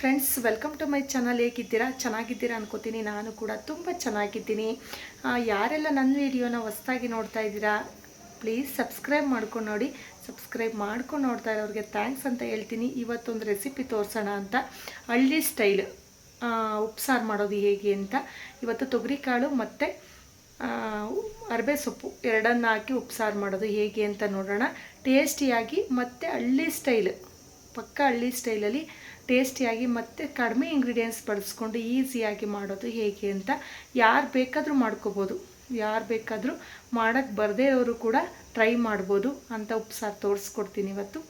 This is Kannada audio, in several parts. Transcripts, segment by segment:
Friends welcome to my channel ಹೇಗಿದ್ದೀರಾ? ಚೆನ್ನಾಗಿದ್ದೀರಾ ಅನ್ಕೋತೀನಿ. ನಾನು ಕೂಡ ತುಂಬ ಚೆನ್ನಾಗಿದ್ದೀನಿ. ಯಾರೆಲ್ಲ ನನ್ನ ವಿಡಿಯೋನ ಹೊಸ್ದಾಗಿ ನೋಡ್ತಾ ಇದ್ದೀರಾ ಪ್ಲೀಸ್ ಸಬ್ಸ್ಕ್ರೈಬ್ ಮಾಡ್ಕೊಂಡು ನೋಡಿ. ಸಬ್ಸ್ಕ್ರೈಬ್ ಮಾಡ್ಕೊಂಡು ನೋಡ್ತಾ ಇರೋರಿಗೆ ಥ್ಯಾಂಕ್ಸ್ ಅಂತ ಹೇಳ್ತೀನಿ. ಇವತ್ತೊಂದು ರೆಸಿಪಿ ತೋರಿಸೋಣ ಅಂತ. ಹಳ್ಳಿ ಸ್ಟೈಲ್ ಉಪ್ಸಾರು ಮಾಡೋದು ಹೇಗೆ ಅಂತ. ಇವತ್ತು ತೊಗರಿಕಾಳು ಮತ್ತು ಅರಬೆ ಸೊಪ್ಪು ಎರಡನ್ನ ಹಾಕಿ ಉಪ್ಸಾರು ಮಾಡೋದು ಹೇಗೆ ಅಂತ ನೋಡೋಣ. ಟೇಸ್ಟಿಯಾಗಿ ಮತ್ತು ಹಳ್ಳಿ ಸ್ಟೈಲ್ ಪಕ್ಕ ಹಳ್ಳಿ ಸ್ಟೈಲಲ್ಲಿ ಟೇಸ್ಟಿಯಾಗಿ ಮತ್ತು ಕಡಿಮೆ ಇಂಗ್ರೀಡಿಯೆಂಟ್ಸ್ ಬಳಸ್ಕೊಂಡು ಈಸಿಯಾಗಿ ಮಾಡೋದು ಹೇಗೆ ಅಂತ ಯಾರು ಬೇಕಾದರೂ ಮಾಡ್ಕೋಬೋದು. ಯಾರು ಬೇಕಾದರೂ ಮಾಡೋಕ್ಕೆ ಬರದೇ ಇರೋರು ಕೂಡ ಟ್ರೈ ಮಾಡ್ಬೋದು ಅಂತ ಉಪ್ಸಾರು ತೋರಿಸ್ಕೊಡ್ತೀನಿ ಇವತ್ತು.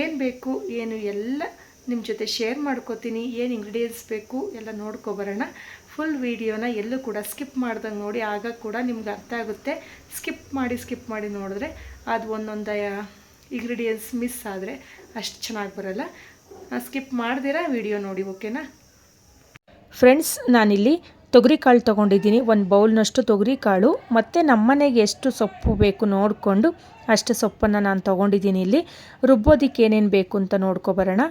ಏನು ಬೇಕು, ಏನು ಎಲ್ಲ ನಿಮ್ಮ ಜೊತೆ ಶೇರ್ ಮಾಡ್ಕೋತೀನಿ. ಏನು ಇಂಗ್ರೀಡಿಯೆಂಟ್ಸ್ ಬೇಕು ಎಲ್ಲ ನೋಡ್ಕೊಬರೋಣ ಫುಲ್ ವೀಡಿಯೋನ ಎಲ್ಲೂ ಕೂಡ ಸ್ಕಿಪ್ ಮಾಡ್ದಂಗೆ ನೋಡಿ ಆಗ ಕೂಡ ನಿಮ್ಗೆ ಅರ್ಥ ಆಗುತ್ತೆ. ಸ್ಕಿಪ್ ಮಾಡಿ ಸ್ಕಿಪ್ ಮಾಡಿ ನೋಡಿದ್ರೆ ಅದು ಒಂದೊಂದು ಇಂಗ್ರೀಡಿಯೆಂಟ್ಸ್ ಮಿಸ್ ಆದರೆ ಅಷ್ಟು ಚೆನ್ನಾಗಿ ಬರಲ್ಲ. ಸ್ಕಿಪ್ ಮಾಡ್ದಿರಾ ವಿಡಿಯೋ ನೋಡಿ ಓಕೆನಾ ಫ್ರೆಂಡ್ಸ್ ನಾನಿಲ್ಲಿ ತೊಗರಿಕಾಳು ತೊಗೊಂಡಿದ್ದೀನಿ. ಒಂದು ಬೌಲ್ನಷ್ಟು ತೊಗರಿಕಾಳು ಮತ್ತು ನಮ್ಮನೆಗೆ ಎಷ್ಟು ಸೊಪ್ಪು ಬೇಕು ನೋಡಿಕೊಂಡು ಅಷ್ಟು ಸೊಪ್ಪನ್ನು ನಾನು ತೊಗೊಂಡಿದ್ದೀನಿ ಇಲ್ಲಿ. ರುಬ್ಬೋದಕ್ಕೆ ಏನೇನು ಬೇಕು ಅಂತ ನೋಡ್ಕೊಬರೋಣ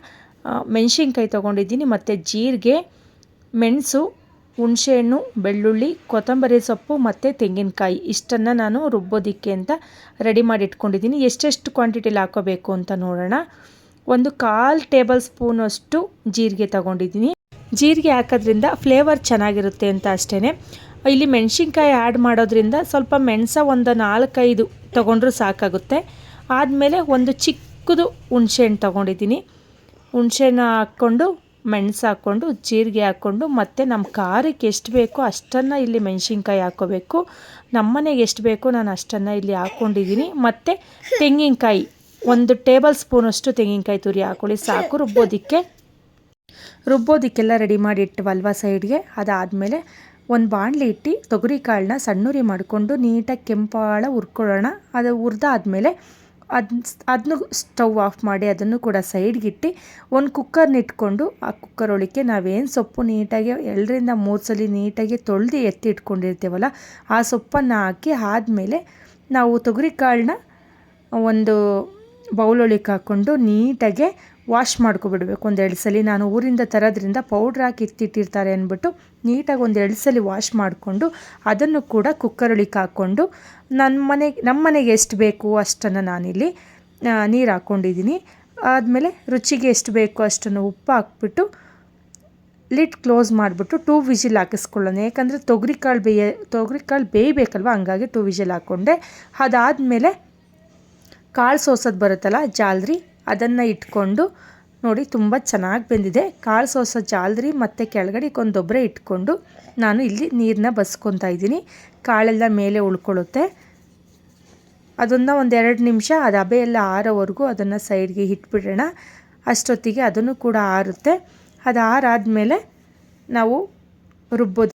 ಮೆಣಸಿನ್ಕಾಯಿ ತೊಗೊಂಡಿದ್ದೀನಿ, ಮತ್ತು ಜೀರಿಗೆ, ಮೆಣಸು, ಹುಣಸೆಹಣ್ಣು, ಬೆಳ್ಳುಳ್ಳಿ, ಕೊತ್ತಂಬರಿ ಸೊಪ್ಪು, ಮತ್ತು ತೆಂಗಿನಕಾಯಿ. ಇಷ್ಟನ್ನು ನಾನು ರುಬ್ಬೋದಕ್ಕೆ ಅಂತ ರೆಡಿ ಮಾಡಿ ಇಟ್ಕೊಂಡಿದ್ದೀನಿ. ಎಷ್ಟೆಷ್ಟು ಕ್ವಾಂಟಿಟಿಲಿ ಹಾಕೋಬೇಕು ಅಂತ ನೋಡೋಣ. ಒಂದು ಕಾಲು ಟೇಬಲ್ ಸ್ಪೂನಷ್ಟು ಜೀರಿಗೆ ತಗೊಂಡಿದ್ದೀನಿ. ಜೀರಿಗೆ ಹಾಕೋದ್ರಿಂದ ಫ್ಲೇವರ್ ಚೆನ್ನಾಗಿರುತ್ತೆ ಅಂತ ಅಷ್ಟೇ ಇಲ್ಲಿ ಮೆಣಸಿನ್ಕಾಯಿ ಆ್ಯಡ್ ಮಾಡೋದ್ರಿಂದ ಸ್ವಲ್ಪ ಮೆಣಸ ಒಂದು ನಾಲ್ಕೈದು ತೊಗೊಂಡ್ರೂ ಸಾಕಾಗುತ್ತೆ. ಆದಮೇಲೆ ಒಂದು ಚಿಕ್ಕದು ಹುಣಸೆಹಣ್ಣು ತೊಗೊಂಡಿದ್ದೀನಿ. ಹುಣ್ಸೆಹಣ್ಣು ಹಾಕ್ಕೊಂಡು, ಮೆಣಸು ಹಾಕ್ಕೊಂಡು, ಜೀರಿಗೆ ಹಾಕ್ಕೊಂಡು, ಮತ್ತು ನಮ್ಮ ಖಾರಕ್ಕೆ ಎಷ್ಟು ಬೇಕೋ ಅಷ್ಟನ್ನು ಇಲ್ಲಿ ಮೆಣಸಿನ್ಕಾಯಿ ಹಾಕ್ಕೋಬೇಕು ನಮ್ಮನೆಗೆ ಎಷ್ಟು ಬೇಕೋ ನಾನು ಅಷ್ಟನ್ನು ಇಲ್ಲಿ ಹಾಕ್ಕೊಂಡಿದ್ದೀನಿ ಮತ್ತು ತೆಂಗಿನಕಾಯಿ ಒಂದು ಟೇಬಲ್ ಸ್ಪೂನಷ್ಟು ತೆಂಗಿನಕಾಯಿ ತುರಿ ಹಾಕೊಳ್ಳಿ. ಸಾಕು ರುಬ್ಬೋದಕ್ಕೆ. ರುಬ್ಬೋದಕ್ಕೆಲ್ಲ ರೆಡಿ ಮಾಡಿ ಇಟ್ಟವಲ್ವ ಸೈಡ್ಗೆ. ಅದಾದಮೇಲೆ ಒಂದು ಬಾಣಲಿ ಇಟ್ಟು ತೊಗರಿ ಕಾಳನ್ನ ಸಣ್ಣುರಿ ಮಾಡಿಕೊಂಡು ನೀಟಾಗಿ ಕೆಂಪಾಳ ಹುರ್ಕೊಳ್ಳೋಣ. ಅದು ಹುರಿದಾದ್ಮೇಲೆ ಅದ್ ಅದನ್ನು ಸ್ಟವ್ ಆಫ್ ಮಾಡಿ ಅದನ್ನು ಕೂಡ ಸೈಡ್ಗಿಟ್ಟು ಒಂದು ಕುಕ್ಕರ್ನ ಇಟ್ಕೊಂಡು ಆ ಕುಕ್ಕರ್ ಒಳಕ್ಕೆ ನಾವೇನು ಸೊಪ್ಪು ನೀಟಾಗಿ ಎರಡರಿಂದ ಮೂರು ಸಲ ನೀಟಾಗಿ ತೊಳೆದು ಎತ್ತಿ ಇಟ್ಕೊಂಡಿರ್ತೀವಲ್ಲ ಆ ಸೊಪ್ಪನ್ನು ಹಾಕಿ ಆದಮೇಲೆ ನಾವು ತೊಗರಿ ಕಾಳನ್ನ ಒಂದು ಬೌಲೊಳಗೆ ಹಾಕ್ಕೊಂಡು ನೀಟಾಗೆ ವಾಶ್ ಮಾಡ್ಕೊಬಿಡ್ಬೇಕು. ಒಂದು ಎರಡು ಸಲ ನಾನು ಊರಿಂದ ತರೋದ್ರಿಂದ ಪೌಡ್ರ್ ಹಾಕಿ ಎತ್ತಿಟ್ಟಿರ್ತಾರೆ ಅಂದ್ಬಿಟ್ಟು ನೀಟಾಗಿ ಒಂದು ಎರಡು ಸಲ ವಾಶ್ ಮಾಡಿಕೊಂಡು ಅದನ್ನು ಕೂಡ ಕುಕ್ಕರೊಳಗೆ ಹಾಕ್ಕೊಂಡು ನನ್ನ ಮನೆಗೆ ನಮ್ಮ ಮನೆಗೆ ಎಷ್ಟು ಬೇಕು ಅಷ್ಟನ್ನು ನಾನಿಲ್ಲಿ ನೀರು ಹಾಕ್ಕೊಂಡಿದ್ದೀನಿ. ಆದಮೇಲೆ ರುಚಿಗೆ ಎಷ್ಟು ಬೇಕು ಅಷ್ಟನ್ನು ಉಪ್ಪು ಹಾಕ್ಬಿಟ್ಟು ಲಿಡ್ ಕ್ಲೋಸ್ ಮಾಡಿಬಿಟ್ಟು ಟೂ ವಿಜಿಲ್ ಹಾಕಿಸ್ಕೊಳ್ಳೋಣ. ಯಾಕಂದರೆ ತೊಗರಿಕಾಳು ಬೇಯ, ತೊಗರಿಕಾಳು ಬೇಯಬೇಕಲ್ವ? ಹಂಗಾಗಿ ಟೂ ವಿಜಿಲ್ ಹಾಕ್ಕೊಂಡೆ. ಅದಾದಮೇಲೆ ಕಾಳು ಸೋಸೋದು ಬರುತ್ತಲ್ಲ ಜಾಲ್ರಿ, ಅದನ್ನು ಇಟ್ಕೊಂಡು ನೋಡಿ ತುಂಬ ಚೆನ್ನಾಗಿ ಬೆಂದಿದೆ. ಕಾಳು ಸೋಸೋ ಜಾಲ್ರಿ ಮತ್ತು ಕೆಳಗಡೆ ಒಂದು ಒಬ್ಬರೇ ಇಟ್ಕೊಂಡು ನಾನು ಇಲ್ಲಿ ನೀರನ್ನ ಬಸ್ಕೊತಾ ಇದ್ದೀನಿ. ಕಾಳೆಲ್ಲ ಮೇಲೆ ಉಳ್ಕೊಳ್ಳುತ್ತೆ. ಅದನ್ನು ಒಂದು ಎರಡು ನಿಮಿಷ, ಅದು ಅಬೆಯೆಲ್ಲ ಆರೋವರೆಗೂ ಅದನ್ನು ಸೈಡ್ಗೆ ಇಟ್ಬಿಡೋಣ. ಅಷ್ಟೊತ್ತಿಗೆ ಅದನ್ನು ಕೂಡ ಆರುತ್ತೆ. ಅದು ಆರಾದ ಮೇಲೆ ನಾವು ರುಬ್ಬೋದು.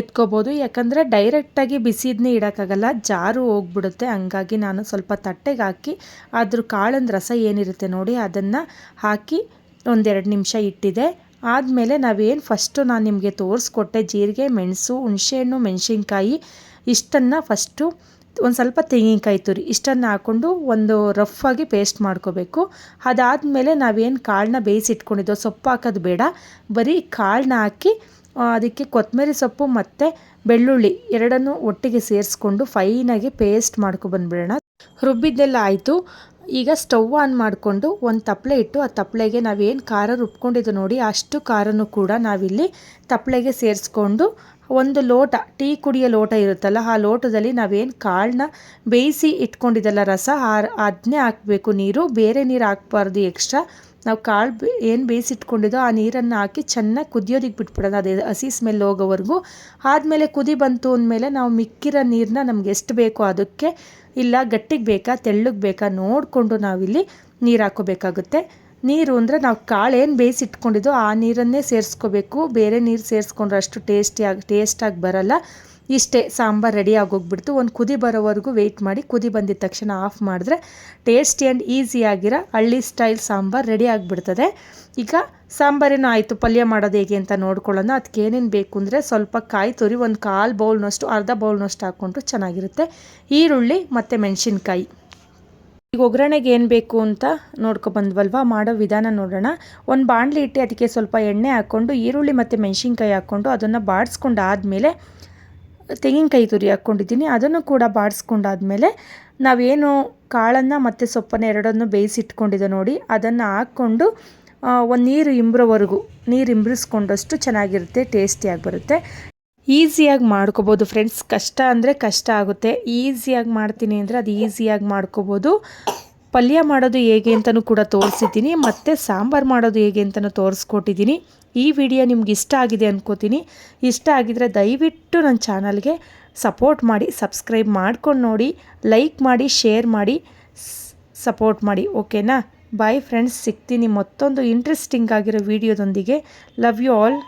ಎತ್ಕೋಬೋದು. ಯಾಕಂದರೆ ಡೈರೆಕ್ಟಾಗಿ ಬಿಸಿದನ್ನೇ ಇಡೋಕ್ಕಾಗಲ್ಲ, ಜಾರು ಹೋಗ್ಬಿಡುತ್ತೆ. ಹಂಗಾಗಿ ನಾನು ಸ್ವಲ್ಪ ತಟ್ಟೆಗೆ ಹಾಕಿ ಅದ್ರ ಕಾಳಿನ ರಸ ಏನಿರುತ್ತೆ ನೋಡಿ, ಅದನ್ನು ಹಾಕಿ ಒಂದೆರಡು ನಿಮಿಷ ಇಟ್ಟಿದೆ. ಆದಮೇಲೆ ನಾವೇನು ಫಸ್ಟು ನಾನು ನಿಮಗೆ ತೋರಿಸ್ಕೊಟ್ಟೆ ಜೀರಿಗೆ, ಮೆಣಸು, ಹುಣಸೆಹಣ್ಣು, ಮೆಣಸಿನ್ಕಾಯಿ, ಇಷ್ಟನ್ನು ಫಸ್ಟು ಒಂದು ಸ್ವಲ್ಪ ತೆಂಗಿನಕಾಯಿ ತುರಿ, ಇಷ್ಟನ್ನು ಹಾಕ್ಕೊಂಡು ಒಂದು ರಫಾಗಿ ಪೇಸ್ಟ್ ಮಾಡ್ಕೋಬೇಕು. ಅದಾದಮೇಲೆ ನಾವೇನು ಕಾಳನ್ನ ಬೇಯಿಸಿಟ್ಕೊಂಡಿದ್ದೋ, ಸೊಪ್ಪು ಹಾಕೋದು ಬೇಡ. ಬರೀ ಕಾಳನ್ನ ಹಾಕಿ ಅದಕ್ಕೆ ಕೊತ್ತಂಬರಿ ಸೊಪ್ಪು ಮತ್ತು ಬೆಳ್ಳುಳ್ಳಿ ಎರಡನ್ನೂ ಒಟ್ಟಿಗೆ ಸೇರಿಸ್ಕೊಂಡು ಫೈನಾಗಿ ಪೇಸ್ಟ್ ಮಾಡ್ಕೊಬಂದ್ಬಿಡೋಣ ರುಬ್ಬಿದ್ದೆಲ್ಲ ಆಯಿತು. ಈಗ ಸ್ಟವ್ ಆನ್ ಮಾಡಿಕೊಂಡು ಒಂದು ತಪ್ಪಲೆ ಇಟ್ಟು ಆ ತಪ್ಪಲೆಗೆ ನಾವೇನು ಖಾರ ರುಬ್ಕೊಂಡಿದ್ದು ನೋಡಿ, ಅಷ್ಟು ಖಾರನೂ ಕೂಡ ನಾವಿಲ್ಲಿ ತಪ್ಪಲೆಗೆ ಸೇರಿಸ್ಕೊಂಡು ಒಂದು ಲೋಟ, ಟೀ ಕುಡಿಯೋ ಲೋಟ ಇರುತ್ತಲ್ಲ, ಆ ಲೋಟದಲ್ಲಿ ನಾವೇನು ಕಾಳನ್ನ ಬೇಯಿಸಿ ಇಟ್ಕೊಂಡಿದ್ದಲ್ಲ ರಸ, ಆ ಅದನ್ನೇ ಹಾಕಬೇಕು. ನೀರು, ಬೇರೆ ನೀರು ಹಾಕ್ಬಾರ್ದು ಎಕ್ಸ್ಟ್ರಾ. ನಾವು ಕಾಳು ಏನು ಬೇಯಿಸಿಟ್ಕೊಂಡಿದ್ದೋ ಆ ನೀರನ್ನು ಹಾಕಿ ಚೆನ್ನಾಗಿ ಕುದಿಯೋದಕ್ಕೆ ಬಿಟ್ಬಿಡೋಣ. ಅದೇ ಹಸಿ ಸ್ಮೆಲ್ ಹೋಗೋವರೆಗೂ. ಆದಮೇಲೆ ಕುದಿ ಬಂತು ಅಂದಮೇಲೆ ನಾವು ಮಿಕ್ಕಿರೋ ನೀರನ್ನ ನಮ್ಗೆ ಎಷ್ಟು ಬೇಕೋ ಅದಕ್ಕೆ, ಇಲ್ಲ ಗಟ್ಟಿಗೆ ಬೇಕಾ, ತೆಳ್ಳಗೆ ಬೇಕಾ ನೋಡಿಕೊಂಡು ನಾವಿಲ್ಲಿ ನೀರು ಹಾಕೋಬೇಕಾಗುತ್ತೆ. ನೀರು ಅಂದರೆ ನಾವು ಕಾಳು ಏನು ಬೇಯಿಸಿಟ್ಕೊಂಡಿದ್ದೋ ಆ ನೀರನ್ನೇ ಸೇರಿಸ್ಕೋಬೇಕು. ಬೇರೆ ನೀರು ಸೇರಿಸ್ಕೊಂಡ್ರೆ ಅಷ್ಟು ಟೇಸ್ಟಿಯಾಗಿ ಟೇಸ್ಟಾಗಿ ಬರಲ್ಲ. ಇಷ್ಟೇ ಸಾಂಬಾರು ರೆಡಿ ಆಗೋಗ್ಬಿಡ್ತು. ಒಂದು ಕುದಿ ಬರೋವರೆಗೂ ವೆಯ್ಟ್ ಮಾಡಿ, ಕುದಿ ಬಂದಿದ ತಕ್ಷಣ ಆಫ್ ಮಾಡಿದ್ರೆ ಟೇಸ್ಟಿ ಆ್ಯಂಡ್ ಈಸಿಯಾಗಿರೋ ಹಳ್ಳಿ ಸ್ಟೈಲ್ ಸಾಂಬಾರು ರೆಡಿ ಆಗಿಬಿಡ್ತದೆ. ಈಗ ಸಾಂಬಾರೇನು ಆಯಿತು, ಪಲ್ಯ ಮಾಡೋದು ಹೇಗೆ ಅಂತ ನೋಡ್ಕೊಳ್ಳೋಣ. ಅದಕ್ಕೆ ಏನೇನು ಬೇಕು ಅಂದರೆ ಸ್ವಲ್ಪ ಕಾಯಿ ತುರಿ, ಒಂದು ಕಾಲು ಬೌಲ್ನಷ್ಟು, ಅರ್ಧ ಬೌಲ್ನಷ್ಟು ಹಾಕ್ಕೊಂಡ್ರು ಚೆನ್ನಾಗಿರುತ್ತೆ. ಈರುಳ್ಳಿ ಮತ್ತು ಮೆಣಸಿನ್ಕಾಯಿ. ಈಗ ಒಗ್ಗರಣೆಗೆ ಏನು ಬೇಕು ಅಂತ ನೋಡ್ಕೊ ಬಂದ್ವಲ್ವಾ? ಮಾಡೋ ವಿಧಾನ ನೋಡೋಣ. ಒಂದು ಬಾಣಲಿ ಇಟ್ಟು ಅದಕ್ಕೆ ಸ್ವಲ್ಪ ಎಣ್ಣೆ ಹಾಕ್ಕೊಂಡು, ಈರುಳ್ಳಿ ಮತ್ತು ಮೆಣಸಿನ್ಕಾಯಿ ಹಾಕ್ಕೊಂಡು ಅದನ್ನು ಬಾಡಿಸ್ಕೊಂಡು ಆದಮೇಲೆ ತೆಂಗಿನಕಾಯಿ ತುರಿ ಹಾಕ್ಕೊಂಡಿದ್ದೀನಿ. ಅದನ್ನು ಕೂಡ ಬಾಡಿಸ್ಕೊಂಡಾದ್ಮೇಲೆ ನಾವೇನು ಕಾಳನ್ನು ಮತ್ತು ಸೊಪ್ಪನ್ನು ಎರಡನ್ನು ಬೇಯಿಸಿಟ್ಕೊಂಡಿದ್ದೆ ನೋಡಿ, ಅದನ್ನು ಹಾಕ್ಕೊಂಡು ಒಂದು ನೀರು ಇಂಬ್ರೋವರೆಗೂ, ನೀರು ಇಂಬ್ರಿಸ್ಕೊಂಡಷ್ಟು ಚೆನ್ನಾಗಿರುತ್ತೆ, ಟೇಸ್ಟಿಯಾಗಿ ಬರುತ್ತೆ. ಈಸಿಯಾಗಿ ಮಾಡ್ಕೋಬೋದು ಫ್ರೆಂಡ್ಸ್. ಕಷ್ಟ ಅಂದರೆ ಕಷ್ಟ ಆಗುತ್ತೆ. ಈಸಿಯಾಗಿ ಮಾಡ್ತೀನಿ ಅಂದರೆ ಅದು ಈಸಿಯಾಗಿ ಮಾಡ್ಕೋಬೋದು. ಪಲ್ಯ ಮಾಡೋದು ಹೇಗೆ ಅಂತಲೂ ಕೂಡ ತೋರಿಸಿದ್ದೀನಿ, ಮತ್ತು ಸಾಂಬಾರು ಮಾಡೋದು ಹೇಗೆ ಅಂತಲೂ ತೋರಿಸ್ಕೊಟ್ಟಿದ್ದೀನಿ. ಈ ವಿಡಿಯೋ ನಿಮ್ಗೆ ಇಷ್ಟ ಆಗಿದೆ ಅನ್ಕೋತೀನಿ. ಇಷ್ಟ ಆಗಿದರೆ ದಯವಿಟ್ಟು ನನ್ನ ಚಾನಲ್ಗೆ ಸಪೋರ್ಟ್ ಮಾಡಿ, ಸಬ್ಸ್ಕ್ರೈಬ್ ಮಾಡ್ಕೊಂಡು ನೋಡಿ, ಲೈಕ್ ಮಾಡಿ, ಶೇರ್ ಮಾಡಿ, ಸಪೋರ್ಟ್ ಮಾಡಿ, ಓಕೆನಾ? ಬಾಯ್ ಫ್ರೆಂಡ್ಸ್, ಸಿಗ್ತೀನಿ ಮತ್ತೊಂದು ಇಂಟ್ರೆಸ್ಟಿಂಗ್ ಆಗಿರೋ ವಿಡಿಯೋದೊಂದಿಗೆ. Love you all